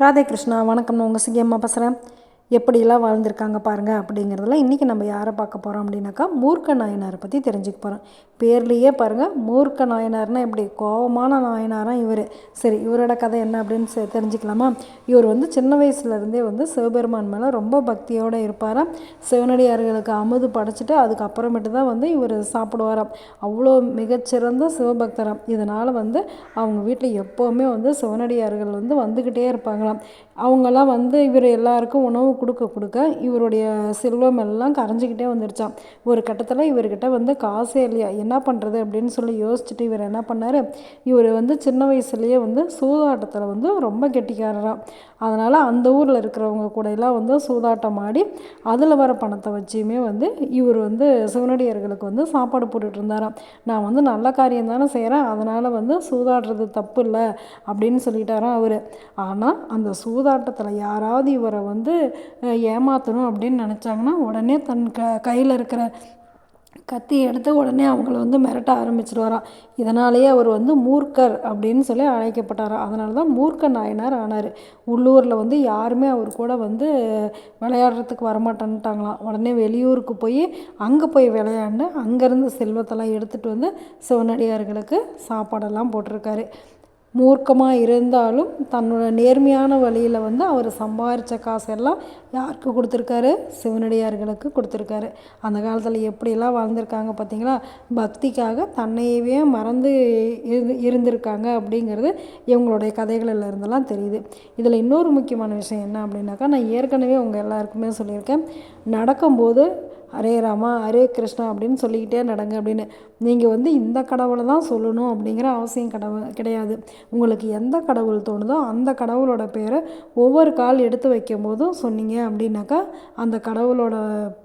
ராதே கிருஷ்ணா வணக்கம். நான் உங்கள் சிங்கம்மா பேசுகிறேன் எப்படியெல்லாம் வாழ்ந்திருக்காங்க பாருங்கள் அப்படிங்கிறதெல்லாம் இன்றைக்கி நம்ம யாரை பார்க்க போகிறோம் அப்படின்னாக்கா மூர்க்க நாயனாரை பற்றி தெரிஞ்சுக்க போகிறோம் பேர்லேயே பாருங்கள் மூர்க்க நாயனார்னால் எப்படி? கோபமான நாயனாராக இவர். சரி இவரோட கதை என்ன அப்படின்னு தெரிஞ்சுக்கலாமா? இவர் வந்து சின்ன வயசுலேருந்தே வந்து சிவபெருமான் மேலே ரொம்ப பக்தியோடு இருப்பாராம் சிவனடியார்களுக்கு அமுது படைச்சிட்டு அதுக்கப்புறமேட்டு தான் வந்து இவர் சாப்பிடுவாராம் அவ்வளோ மிகச்சிறந்த சிவபக்தராம். இதனால் வந்து அவங்க வீட்டில் எப்போவுமே வந்து சிவனடியார்கள் வந்து வந்துக்கிட்டே இருப்பாங்களாம். அவங்கெல்லாம் வந்து இவர் எல்லாருக்கும் உணவு கொடுக்க கொடுக்க இவருடைய செல்வம் எல்லாம் கரைஞ்சிக்கிட்டே வந்துருச்சாம். ஒரு கட்டத்தில் இவர்கிட்ட வந்து காசே இல்லையா என்ன பண்ணுறது அப்படின்னு சொல்லி யோசிச்சுட்டு இவர் என்ன பண்ணார்? இவர் வந்து சின்ன வயசுலேயே வந்து சூதாட்டத்தில் வந்து ரொம்ப கெட்டிக்காரராம். அதனால் அந்த ஊரில் இருக்கிறவங்க கூட எல்லாம் வந்து சூதாட்டம் ஆடி அதில் வர பணத்தை வச்சுமே வந்து இவர் வந்து சிவனடியர்களுக்கு வந்து சாப்பாடு போட்டுட்டு இருந்தாராம். நான் வந்து நல்ல காரியம் தானே செய்கிறேன் அதனால் வந்து சூதாடுறது தப்பு இல்லை அப்படின்னு சொல்லிட்டாராம் அவர். ஆனால் அந்த சூதாட்டத்தில் யாராவது இவரை வந்து அஹ், ஏமாத்தணும் அப்படின்னு நினச்சாங்கன்னா உடனே தன் க கையில் இருக்கிற கத்தி எடுத்து உடனே அவங்கள வந்து மிரட்ட ஆரம்பிச்சிடுவாராம் இதனாலேயே அவர் வந்து மூர்க்கர் அப்படின்னு சொல்லி அழைக்கப்பட்டாராம். அதனால தான் மூர்க்க நாயனார் ஆனார். உள்ளூரில் வந்து யாருமே அவர் கூட வந்து விளையாடுறதுக்கு வரமாட்டேன்ட்டாங்களாம். உடனே வெளியூருக்கு போய் அங்கே போய் விளையாண்டு அங்கேருந்து செல்வத்தெல்லாம் எடுத்துகிட்டு வந்து சிவனடியார்களுக்கு சாப்பாடெல்லாம் போட்டிருக்காரு. மூர்க்கமாக இருந்தாலும் தன்னோட நேர்மையான வழியில் வந்து அவர் சம்பாரித்த காசெல்லாம் யாருக்கு கொடுத்துருக்காரு? சிவனடியார்களுக்கு கொடுத்துருக்காரு. அந்த காலத்தில் எப்படியெல்லாம் வாழ்ந்திருக்காங்க பார்த்தீங்களா பக்திக்காக தன்னையவே மறந்து இருந்து இருந்திருக்காங்க அப்படிங்கிறது இவங்களுடைய கதைகளில் இருந்தெல்லாம் தெரியுது. இதில் இன்னொரு முக்கியமான விஷயம் என்ன அப்படின்னாக்கா நான் ஏற்கனவே உங்கள் எல்லாருக்குமே சொல்லியிருக்கேன். நடக்கும்போது ஹரே ராமா ஹரே கிருஷ்ணா அப்படின்னு சொல்லிக்கிட்டே நடங்க அப்படின்னு. நீங்கள் வந்து இந்த கடவுளை தான் சொல்லணும் அப்படிங்கிற அவசியம் கடவுள் கிடையாது. உங்களுக்கு எந்த கடவுள் தோணுதோ அந்த கடவுளோட பேரை ஒவ்வொரு கால் எடுத்து வைக்கும் போதும் சொன்னீங்க அப்படின்னாக்கா அந்த கடவுளோட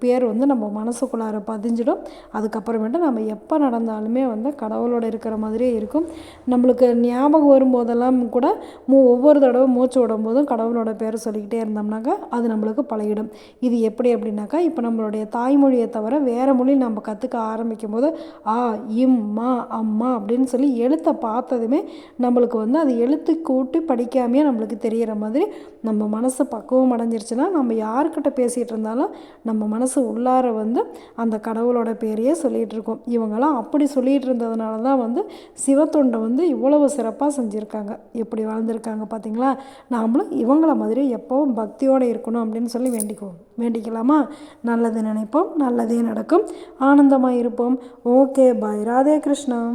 பேர் வந்து நம்ம மனசுக்குள்ளார பதிஞ்சிடும். அதுக்கப்புறமேட்டு நம்ம எப்போ நடந்தாலுமே வந்து கடவுளோட இருக்கிற மாதிரியே இருக்கும். நம்மளுக்கு ஞாபகம் வரும்போதெல்லாம் கூட மூ ஒவ்வொரு தடவை மூச்சு விடும் போதும் கடவுளோட பேரை சொல்லிக்கிட்டே இருந்தோம்னாக்கா அது நம்மளுக்கு பழகிடும். இது எப்படி அப்படின்னாக்கா இப்போ நம்மளுடைய தாய் தாய்மொழியை தவிர வேறு மொழி நம்ம கற்றுக்க ஆரம்பிக்கும் போது ஆ இம் மா அம்மா அப்படின்னு சொல்லி எழுத்தை பார்த்ததுமே நம்மளுக்கு வந்து அது எழுத்து கூட்டி படிக்காமையே நம்மளுக்கு தெரிகிற மாதிரி நம்ம மனசு பக்குவம் அடைஞ்சிருச்சுன்னா நம்ம யார்கிட்ட பேசிகிட்டு இருந்தாலும் நம்ம மனசு உள்ளார வந்து அந்த கடவுளோட பேரையே சொல்லிகிட்டு இருக்கோம். இவங்கெல்லாம் அப்படி சொல்லிகிட்டு இருந்ததுனால தான் வந்து சிவத்தொண்டை வந்து இவ்வளவு சிறப்பாக செஞ்சுருக்காங்க. எப்படி வாழ்ந்திருக்காங்க பார்த்தீங்களா நாமளும் இவங்கள மாதிரி எப்போவும் பக்தியோடு இருக்கணும் அப்படின்னு சொல்லி வேண்டிக்குவோம். வேண்டிக்கலாமா? நல்லது நினைப்போம் நல்லதே நடக்கும். ஆனந்தமாக இருப்போம். Okay bye. ராதே கிருஷ்ணா.